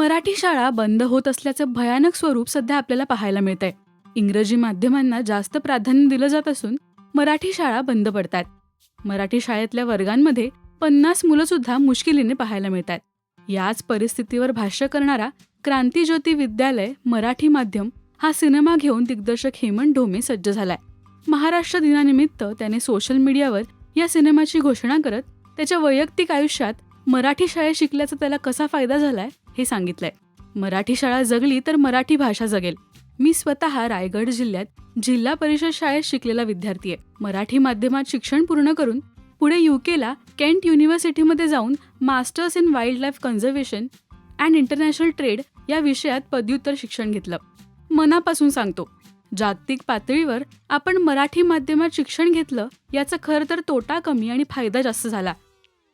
मराठी शाळा बंद होत असल्याचं भयानक स्वरूप सध्या आपल्याला पाहायला मिळतंय. इंग्रजी माध्यमांना जास्त प्राधान्य दिलं जात असून मराठी शाळा बंद पडतात मराठी शाळेतल्या वर्गांमध्ये पन्नास मुलं सुद्धा मुश्किलीने पाहायला मिळतात याच परिस्थितीवर भाष्य करणारा क्रांतीज्योती विद्यालय मराठी माध्यम हा सिनेमा घेऊन दिग्दर्शक हेमंत ढोमे सज्ज झालाय. महाराष्ट्र दिनानिमित्त त्याने सोशल मीडियावर या सिनेमाची घोषणा करत त्याच्या वैयक्तिक आयुष्यात मराठी शाळेत शिकल्याचा त्याला कसा फायदा झालाय? हे सांगितलंय. मराठी शाळा जगली तर मराठी भाषा जगेल. मी स्वतः रायगड जिल्ह्यात जिल्हा परिषद शाळेत शिकलेला विद्यार्थी आहे. मराठी माध्यमात शिक्षण पूर्ण करून पुढे युकेला केंट युनिव्हर्सिटीमध्ये जाऊन masters in wildlife conservation and international trade या विषयात पदव्युत्तर शिक्षण घेतलं. मनापासून सांगतो जागतिक पातळीवर आपण मराठी माध्यमात शिक्षण घेतलं याचा खरं तर तोटा कमी आणि फायदा जास्त झाला.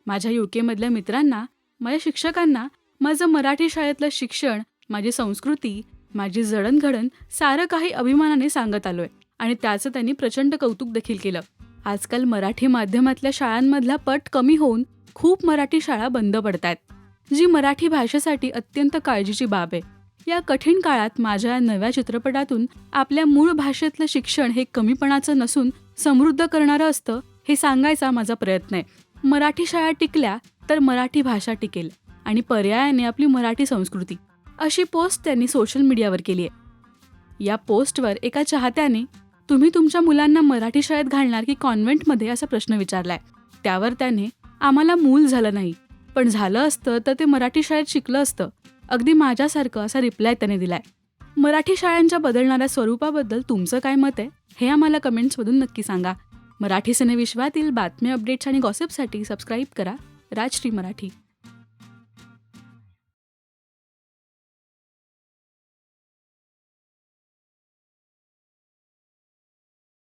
माझ्या युकेमधल्या मित्रांना माझ्या शिक्षकांना माझं मराठी शाळेतलं शिक्षण माझी संस्कृती माझी जडणघडण सारं काही अभिमानाने सांगत आलोय आणि त्याचं त्यांनी प्रचंड कौतुक देखील केलं. आजकाल मराठी माध्यमातल्या शाळांमधला पट कमी होऊन खूप मराठी शाळा बंद पडतायत. जी मराठी भाषेसाठी अत्यंत काळजीची बाब आहे. या कठीण काळात माझ्या या नव्या चित्रपटातून आपल्या मूळ भाषेतलं शिक्षण हे कमीपणाचं नसून समृद्ध करणारं असतं हे सांगायचा माझा प्रयत्न आहे. मराठी शाळा टिकल्या तर मराठी भाषा टिकेल. आणि पर्यायाने आपली मराठी संस्कृती. अशी पोस्ट त्यांनी सोशल मीडियावर केली आहे या पोस्टवर एका चाहत्याने तुम्ही तुमच्या मुलांना मराठी शाळेत घालणार की कॉन्व्हेंटमध्ये असा प्रश्न विचारलाय. त्यावर त्याने आम्हाला मूल झालं नाही. पण झालं असतं तर ते मराठी शाळेत शिकलं असतं. अगदी माझ्यासारखं असा रिप्लाय त्याने दिलाय. मराठी शाळांच्या बदलणाऱ्या स्वरूपाबद्दल तुमचं काय मत आहे? हे आम्हाला कमेंट्समधून नक्की सांगा. मराठी सिनेविश्वातील बातमी अपडेट्स आणि गॉसिपसाठी सबस्क्राईब करा. राजश्री मराठी.